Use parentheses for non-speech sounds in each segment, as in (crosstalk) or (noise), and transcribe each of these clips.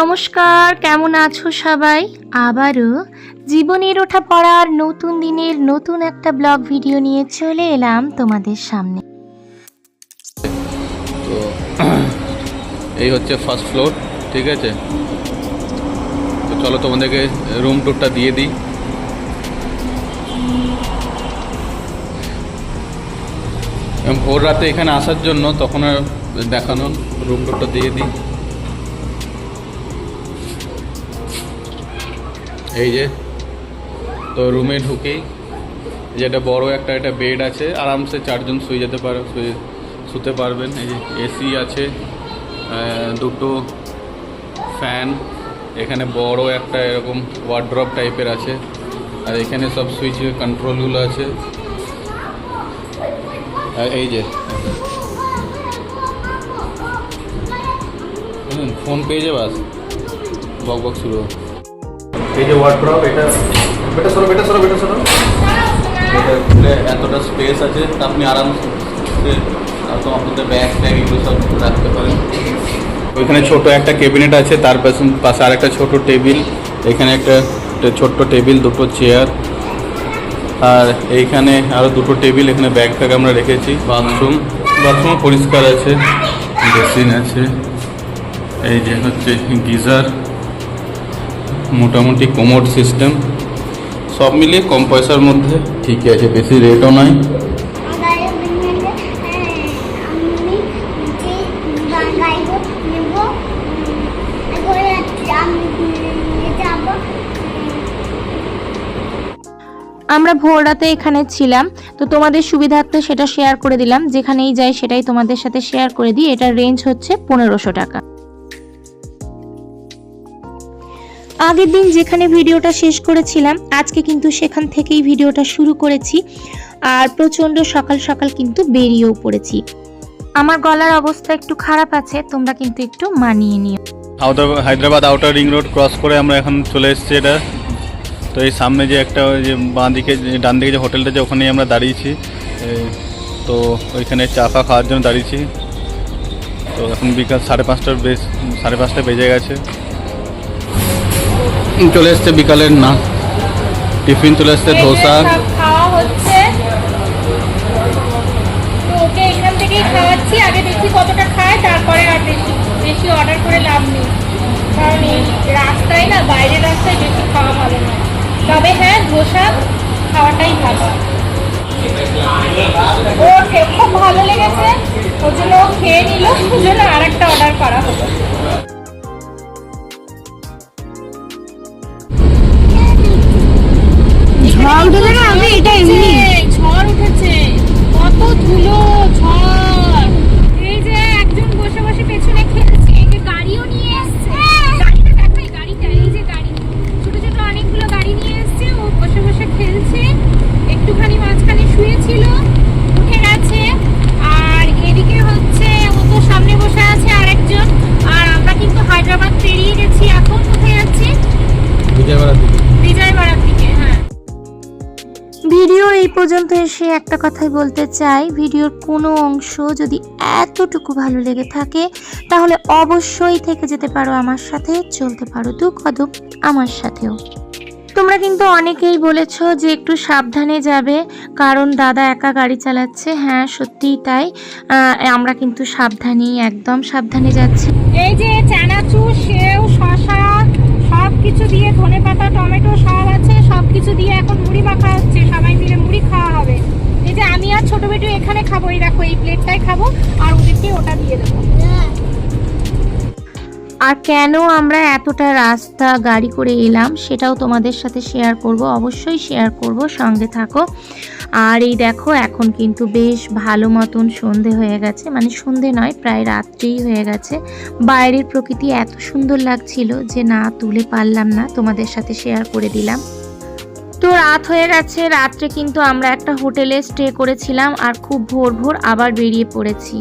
নমস্কার, কেমন আছো সবাই? আবারও জীবনের ওঠা পড়ার নতুন দিনের নতুন একটা ব্লগ ভিডিও নিয়ে চলে এলাম তোমাদের সামনে। তো এই হচ্ছে ফার্স্ট ফ্লোর ঠিক আছে? তো চলো তোমাদেরকে রুম টুরটা দিয়ে দিই। ভোর রাতে এখানে আসার জন্য তখন দেখানো রুম টুরটা দিয়ে দিই। এই যে, তো রুমে ঢুকেই যেটা বড় একটা একটা বেড আছে, আরামসে চারজন শুয়ে যেতে পারে, শুয়ে শুতে পারবেন। এই যে এসি আছে দুটো ফ্যান এখানে বড় একটা এরকম ওয়ার্ড্রপ টাইপের আছে, আর এখানে সব সুইচ কন্ট্রোলগুলো আছে। আর এই যে ফোন পেয়ে যাবে বাস বক বক শুরু। এই যে ওয়ার্ড্রপ এটা বেটা সরো বেটা সরো বেটা সরো। এটা খুলে এতটা স্পেস আছে তা আপনি আরামসে আপনাদের ব্যাগ ট্যাগ এগুলো সব রাখতে পারেন। ওইখানে ছোট একটা ক্যাবিনেট আছে তার পাশে পাশে আরেকটা ছোট টেবিল এখানে একটা ছোট্ট টেবিল দুটো চেয়ার আর এইখানে আরও দুটো টেবিল এখানে ব্যাগ ফ্যাগ আমরা রেখেছি। বাথরুম বাথরুম পরিষ্কার আছে। বেসিন আছে। এই যে হচ্ছে গিজার। মোটামুটি কোমোড সিস্টেম সব মিলিয়ে কম পয়সার মধ্যে ঠিকই আছে, বেশি রেটও যাব আমরা ভোর রাতে এখানে ছিলাম, তো তোমাদের সুবিধার্থে সেটা শেয়ার করে দিলাম। যেখানেই যাই সেটাই তোমাদের সাথে শেয়ার করে দিই। এটার রেঞ্জ হচ্ছে পনেরোশো টাকা। আগের দিন যেখানে ভিডিওটা শেষ করেছিলাম, আজকে কিন্তু সেখান থেকেই ভিডিওটা শুরু করেছি। আর প্রচণ্ড সকাল সকাল কিন্তু বেরিয়েও পড়েছি। আমার গলার অবস্থা একটু খারাপ আছে, তোমরা কিন্তু একটু মানিয়ে নিও। Hyderabad outer ring road cross করে আমরা এখন চলে এসেছি এটা। তো এই সামনে যে একটা ওই যে বাঁ দিকে ডান দিকে যে হোটেলটা যে ওখানেই আমরা দাঁড়িয়েছি তো ওইখানে চা ফা খাওয়ার জন্য দাঁড়িয়েছি। তো এখন বিকাল সাড়ে পাঁচটার বেশ, সাড়ে পাঁচটা বেজে গেছে। চলে এসছে বিকালের না টিফিন চলে এসছে ধোসা। খাওয়া হচ্ছে। তো ওকে এখান থেকেই খাওয়াচ্ছি। আগে দেখি কতটা খায় তারপরে আর বেশি বেশি অর্ডার করে লাভ নেই। কারণ এই রাস্তায় না বাইরের রাস্তায় বেশি খাওয়া ভালো না। তবে হ্যাঁ ধোসা খাওয়াটাই ভালো। ওর খুব ভালো লেগেছে। ওর জন্য খেয়ে নিল। ওর জন্য আর একটা অর্ডার করা হলো। আমি এটা এমনি এই এসে একটা কথাই বলতে চাই, ভিডিওর কোনো অংশ যদি এতটুকু ভালো লেগে থাকে, তাহলে অবশ্যই থেকে যেতে পারো আমার সাথে, চলতে পারো দু কদম আমার সাথেও। তোমরা কিন্তু অনেকেই বলেছ যে একটু সাবধানে যাবে, কারণ দাদা একা গাড়ি চালাচ্ছে হ্যাঁ সত্যিই তাই। আমরা কিন্তু সাবধানেই, একদম সাবধানে যাচ্ছি। এই যে চানাচুর, সেও শশা সব কিছু দিয়ে ধনে পাতা টমেটো সব কিছু দিয়ে এখন মুড়ি মাখা হচ্ছে, সবাই মিলে মুড়ি খাওয়া হবে। এই যে আমি আর ছোট বেটু এখানে খাব, এই দেখো, এই প্লেটটাই খাব, আর ওদেরকে ওটা দিয়ে দেবো। আর কেন আমরা এতটা রাস্তা গাড়ি করে এলাম, সেটাও তোমাদের সাথে শেয়ার করব, অবশ্যই শেয়ার করব, সঙ্গে থাকো। আর এই দেখো, এখন কিন্তু বেশ ভালো মতন সন্ধে হয়ে গেছে মানে সন্ধে নয়, প্রায় রাত্রেই হয়ে গেছে। বাইরের প্রকৃতি এত সুন্দর লাগছিল যে না তুলে পারলাম না, তোমাদের সাথে শেয়ার করে দিলাম। তো রাত হয়ে গেছে, রাত্রে কিন্তু আমরা একটা হোটেলে স্টে করেছিলাম আর খুব ভোর ভোর আবার বেরিয়ে পড়েছি।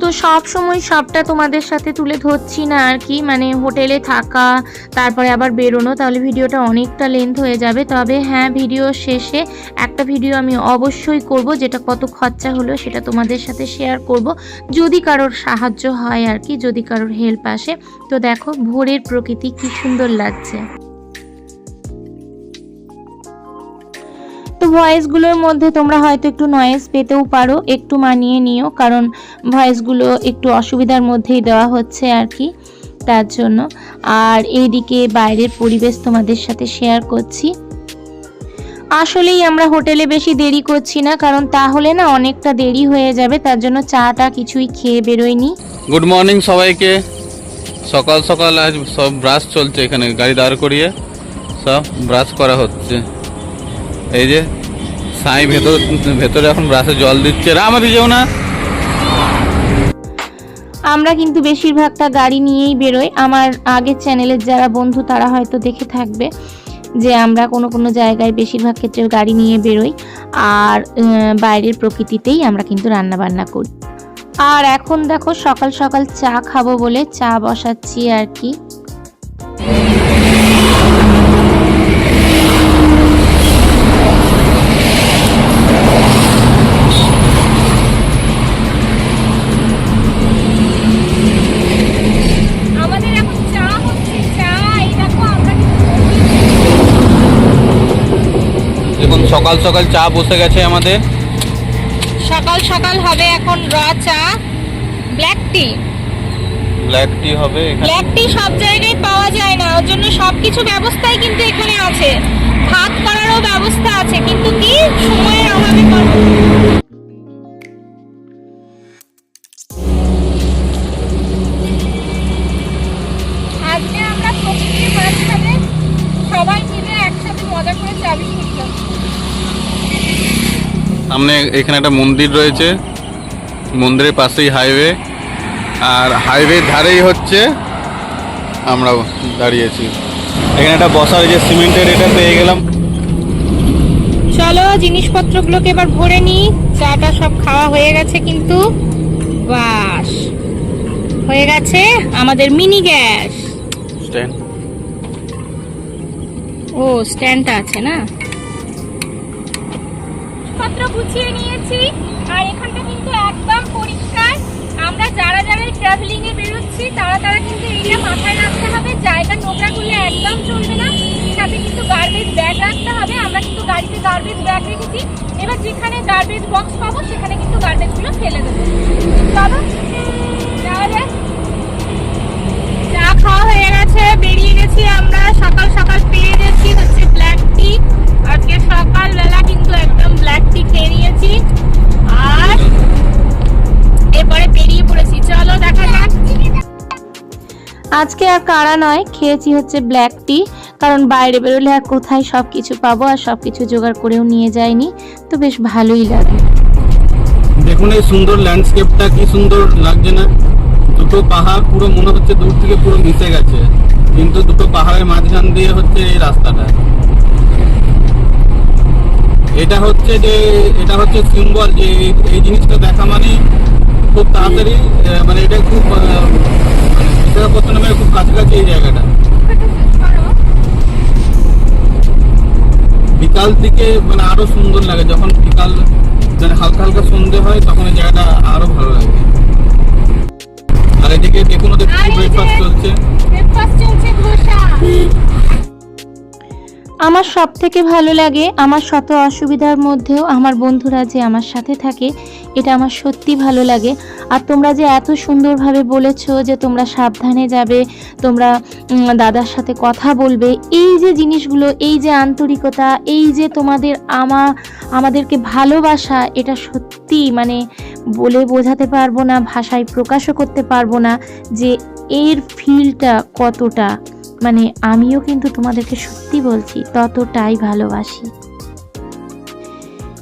তো সব সময় সবটা তোমাদের সাথে তুলে ধরছি না আর কি মানে হোটেলে থাকা, তারপরে আবার বেরোনো, তাহলে ভিডিওটা অনেকটা লেন্থ হয়ে যাবে। তবে হ্যাঁ ভিডিও শেষে একটা ভিডিও আমি অবশ্যই করব, যেটা কত খরচা হলো সেটা তোমাদের সাথে শেয়ার করব। যদি কারোর সাহায্য হয় আর কি, যদি কারোর হেল্প আসে। তো দেখো, ভোরের প্রকৃতি কি সুন্দর লাগছে। তো ভয়েসগুলোর মধ্যে তোমরা হয়তো একটু নয়েজ পেতেও পারো, একটু মানিয়ে নিও, কারণ ভয়েসগুলো একটু অসুবিধার মধ্যেই দেওয়া হচ্ছে আর কি, তার জন্য। আর এইদিকে বাইরের পরিবেশ তোমাদের সাথে শেয়ার করছি। আসলেই আমরা হোটেলে বেশি দেরি করছি না, কারণ তাহলে না অনেকটা দেরি হয়ে যাবে, তার জন্য চাটা কিছুই খেয়ে বেরোয়নি। গুড মর্নিং সবাইকে। সকাল সকাল আজ সব ব্রাশ চলছে এখানে, গাড়ি দাঁড় করিয়ে, সব ব্রাশ করা হচ্ছে। এই যে সাই ভেতর, ভেতরে এখন ব্রাশে জল দিচ্ছে। রামাদি যেও না? আমরা কিন্তু বেশিরভাগটা গাড়ি নিয়েই বেরোই। আমার আগের চ্যানেলের যারা বন্ধু, তারা হয়তো দেখে থাকবে যে আমরা কোনো কোনো জায়গায় বেশিরভাগ ক্ষেত্রে গাড়ি নিয়ে বেরোই। আর বাইরের প্রকৃতিতেই আমরা কিন্তু রান্না বান্না করি। আর এখন দেখো সকাল সকাল চা খাব বলে চা বসাচ্ছি আর কি। দেখুন সকাল সকাল চা বসে গেছে আমাদের। সকাল সকাল হবে এখন র চা ব্ল্যাক টি ব্ল্যাক টি হবে এখানে। ব্ল্যাক টি সব জায়গায় পাওয়া যায় না ওর জন্য সবকিছু ব্যবস্থাই কিন্তু এখানে আছে। ভাত করারও ব্যবস্থা আছে কিন্তু কি সময়ের অভাবে আজকে আমরা প্রকৃতির মাঝখানে সবাই মিলে একসাথে মজা করে চা বিস্কুট খাচ্ছি। সামনে এখানে একটা মন্দির রয়েছে মন্দিরের পাশেই হাইওয়ে আর হাইওয়ের ধারেই হচ্ছে আমরা দাঁড়িয়েছি এখানে একটা বসার যে সিমেন্টের এটা পেয়ে গেলাম। চলো জিনিসপত্রগুলোকে এবার ভরে নিই। চাটা সব খাওয়া হয়ে গেছে কিন্তু। বাস হয়ে গেছে আমাদের মিনি গ্যাস স্ট্যান্ড ও স্ট্যান্ডটা আছে না? পত্র গুছিয়ে নিয়েছি। আর এখানটা কিন্তু একদম পরিষ্কার। আমরা যারা যারা ট্রাভেলিং এ বেরোচ্ছি, তারা তারা কিন্তু এইটা মাথায় রাখতে হবে। জায়গা নোংরা করলে একদম চলবে না। সাথে কিন্তু গার্বেজ ব্যাগ রাখতে হবে। আমরা কিন্তু গাড়িতে গার্বেজ ব্যাগ রেখেছি। এবার যেখানে গার্বেজ বক্স পাবো, সেখানে কিন্তু গার্বেজগুলো ফেলে দেবো। চলো চা খাওয়া হয়ে গেছে, বেরিয়ে গেছি আমরা। সকাল সকাল আজকে সকালবেলা কিন্তু একদম ব্ল্যাক টি খেয়ে নিয়েছি। আর এরপরে বেরিয়ে পড়েছি। চলো দেখা যাক। আজকে আর কারা নয় খেয়েছি হচ্ছে ব্ল্যাক টি কারণ বাইরে বেরোলে আর কোথায় সব কিছু পাবো আর সব কিছু জোগাড় করেও নিয়ে যায়নি তো বেশ ভালোই লাগে। দেখুন এই সুন্দর ল্যান্ডস্কেপটা কি সুন্দর লাগছে না? দুটো পাহাড় পুরো মনে হচ্ছে দূর থেকে পুরো মিশে গেছে কিন্তু দুটো পাহাড়ের মাঝখান দিয়ে হচ্ছে এই রাস্তাটা। এটা হচ্ছে যে এটা হচ্ছে সিম্বল যে এই- জিনিসটা দেখা মানে খুব তাড়াতাড়ি মানে এটা খুব মানে বিশাখাপত্তনমের খুব কাছাকাছি এই জায়গাটা। বিকাল দিকে মানে আরও সুন্দর লাগে যখন বিকাল মানে হালকা হালকা সন্ধে হয় তখন এই জায়গাটা আরও ভালো লাগে। আর এদিকে দেখুন ওদের ব্রেকফাস্ট চলছে। ব্রেকফাস্ট চলছে আমার সব থেকে ভালো লাগে, আমার শত অসুবিধার মধ্যেও আমার বন্ধুরা যে আমার সাথে থাকে, এটা আমার সত্যি ভালো লাগে। আর তোমরা যে এত সুন্দরভাবে বলেছ যে তোমরা সাবধানে যাবে, তোমরা দাদার সাথে কথা বলবে, এই যে জিনিসগুলো, এই যে আন্তরিকতা, এই যে তোমাদের আমা, আমাদেরকে ভালোবাসা, এটা সত্যি মানে বলে বোঝাতে পারব না, ভাষায় প্রকাশও করতে পারব না যে এর ফিলটা কতটা। মানে আমিও কিন্তু তোমাদেরকে সত্যি বলছি ততটাই ভালোবাসি।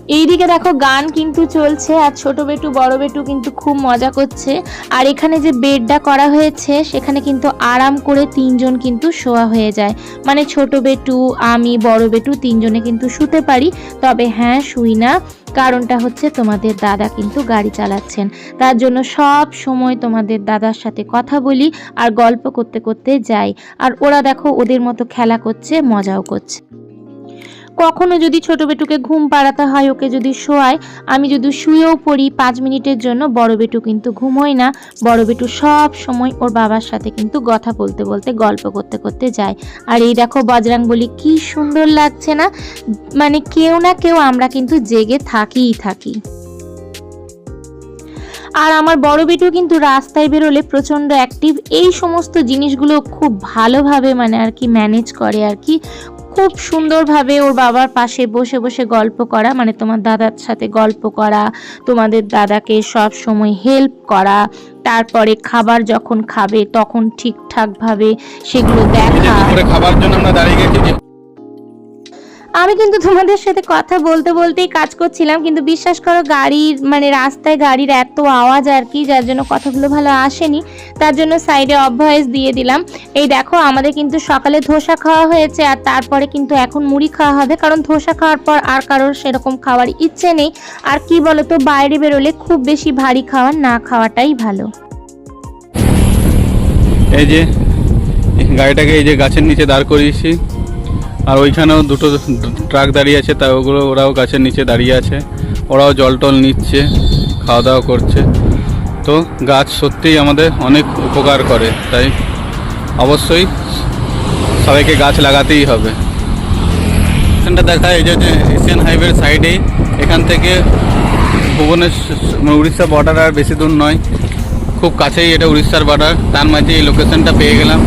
এইদিকে দেখো গান কিন্তু চলছে, আর ছোট বেটু, বড় বেটু কিন্তু খুব মজা করছে। আর এখানে যে বেডটা করা হয়েছে, সেখানে কিন্তু আরাম করে তিনজন কিন্তু শোয়া হয়ে যায়। মানে ছোট বেটু, আমি, বড় বেটু তিনজনে কিন্তু শুতে পারি। তবে হ্যাঁ শুই না। কারণটা হচ্ছে তোমাদের দাদা কিন্তু গাড়ি চালাচ্ছেন। তার জন্য সব সময় তোমাদের দাদার সাথে কথা বলি আর গল্প করতে করতে যাই। আর ওরা দেখো ওদের মতো খেলা করছে, মজাও করছে। কখনো যদি ছোট বেটুকে ঘুম পাড়াতে হয়, ওকে যদি শোয়ায়, আমি যদি শুয়েও পড়ি, পাঁচ মিনিটের জন্য বড় বেটু কিন্তু ঘুমোয় না। বড় বেটু সব সময় ওর বাবার সাথে কিন্তু কথা বলতে বলতে, গল্প করতে করতে যায়। আর এই দেখো বজরাং বলি, কি সুন্দর লাগছে না? মানে কেউ না কেউ আমরা কিন্তু জেগে থাকিই, থাকি। আর আমার বড় বেটু কিন্তু রাস্তায় বেরোলে প্রচণ্ড অ্যাক্টিভ এই সমস্ত জিনিসগুলো খুব ভালোভাবে মানে আর কি ম্যানেজ করে আর কি। খুব সুন্দরভাবে ওর বাবার পাশে বসে বসে গল্প করা মানে তোমার দাদার সাথে গল্প করা তোমাদের দাদাকে সব সময় হেল্প করা তারপরে খাবার যখন খাবে তখন ঠিকঠাকভাবে সেগুলো দেখা। খাবার জন্য আমরা দাঁড়িয়ে গেছি আমি কিন্তু তোমাদের সাথে কথা বলতে বলতেই কাজ করছিলাম, কিন্তু বিশ্বাস করো গাড়ির মানে রাস্তায় গাড়ির এত আওয়াজ আর কি, যার জন্য কথাগুলো ভালো আসেনি, তার জন্য সাইডে অফ ভয়েস দিয়ে দিলাম। এই দেখো, আমাদের কিন্তু সকালে ধোসা খাওয়া হয়েছে আর তারপরে কিন্তু এখন মুড়ি খাওয়া হবে, কারণ ধোসা খাওয়ার পর আর কারোর সেরকম খাওয়ার ইচ্ছে নেই। আর কি বলতো, বাইরে বেরোলে খুব বেশি ভারী খাওয়ার না খাওয়াটাই ভালো। এই যে গাড়িটাকে এই যে গাছের নিচে দাঁড় করিয়েছি। আর ওইখানেও দুটো ট্রাক দাঁড়িয়ে আছে, তা ওগুলো ওরাও গাছের নিচে দাঁড়িয়ে আছে। ওরাও জল টল নিচ্ছে, খাওয়া দাওয়া করছে। তো গাছ সত্যিই আমাদের অনেক উপকার করে, তাই অবশ্যই সবাইকে গাছ লাগাতেই হবে। এখানটা দেখা, এই যে যে এশিয়ান হাইওয়ের সাইডেই এখান থেকে ভুবনেশ্বর মানে উড়িষ্যা বর্ডার আর বেশি দূর নয়। খুব কাছেই এটা উড়িষ্যার বর্ডার তার মাঝে এই লোকেশনটা পেয়ে গেলাম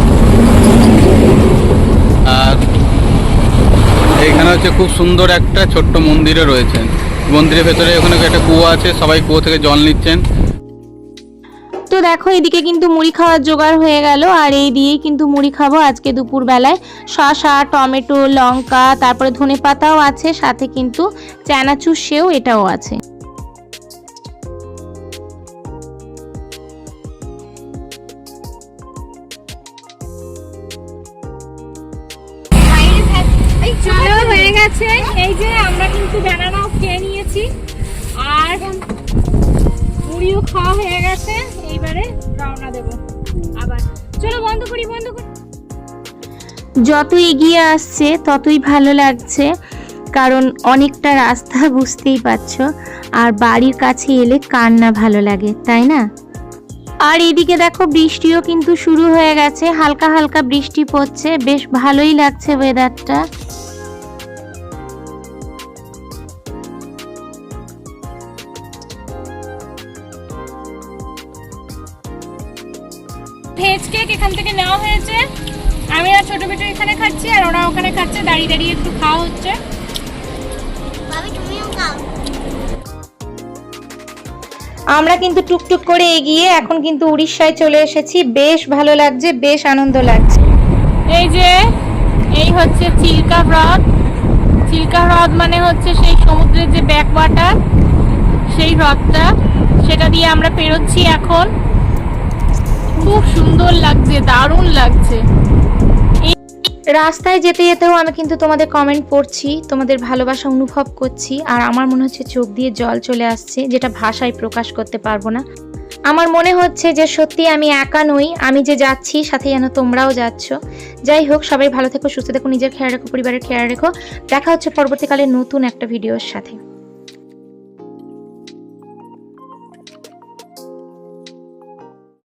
আর এইখানে হচ্ছে খুব সুন্দর একটা ছোট্ট মন্দিরও রয়েছে মন্দিরের ভেতরে ওখানে একটা কুয়ো আছে সবাই কুয়ো থেকে জল নিচ্ছেন। তো দেখো এদিকে কিন্তু মুড়ি খাওয়ার জোগাড় হয়ে গেল আর এই দিয়েই কিন্তু মুড়ি খাব আজকে দুপুর বেলায় শসা টমেটো লঙ্কা তারপরে ধনে পাতাও আছে সাথে কিন্তু চানাচুর সেও এটাও আছে। চলো। হয়ে গেছে। এই যে আমরা কিন্তু ব্যানানাও খেয়ে নিয়েছি। আর খাওয়া হয়ে গেছে। এইবারে রওনা দেবো। আবার। চলো বন্ধ করি বন্ধ করি। যত এগিয়ে আসছে, ততই ভালো লাগছে। কারণ অনেকটা রাস্তা (laughs) বুঝতেই পারছ। আর বাড়ির কাছে এলে কার না ভালো লাগে, তাই না? আর এদিকে দেখো, বৃষ্টিও কিন্তু শুরু হয়ে গেছে। হালকা হালকা বৃষ্টি পড়ছে। বেশ ভালোই লাগছে ওয়েদারটা নেওয়া হয়েছে। আমি আর ছোট বেটু এখানে খাচ্ছি আর ওরা ওখানে খাচ্ছে দাঁড়িয়ে দাঁড়িয়ে একটু খাওয়া হচ্ছে। ভাবি তুমিও খাও। আমরা কিন্তু টুকটুক করে এগিয়ে এখন কিন্তু উড়িষ্যায় চলে এসেছি। বেশ ভালো লাগছে বেশ আনন্দ লাগছে। এই যে এই হচ্ছে চিল্কা হ্রদ। চিল্কা হ্রদ মানে হচ্ছে সেই সমুদ্রের যে ব্যাক ওয়াটার সেই হ্রদটা। সেটা দিয়ে আমরা পেরোচ্ছি এখন। খুব সুন্দর লাগছে, দারুণ লাগছে। রাস্তায় যেতে যেতেও আমি কিন্তু তোমাদের কমেন্ট পড়ছি, তোমাদের ভালোবাসা অনুভব করছি, আর আমার মনে হচ্ছে চোখ দিয়ে জল চলে আসছে, যেটা ভাষায় প্রকাশ করতে পারব না। আমার মনে হচ্ছে যে সত্যি আমি একা নই, আমি যে যাচ্ছি, সাথে যেন তোমরাও যাচ্ছ। যাই হোক, সবাই ভালো থেকো, সুস্থ থেকো, নিজের খেয়াল রেখো, পরিবারের খেয়াল রেখো। দেখা হচ্ছে পরবর্তীকালে নতুন একটা ভিডিওর সাথে।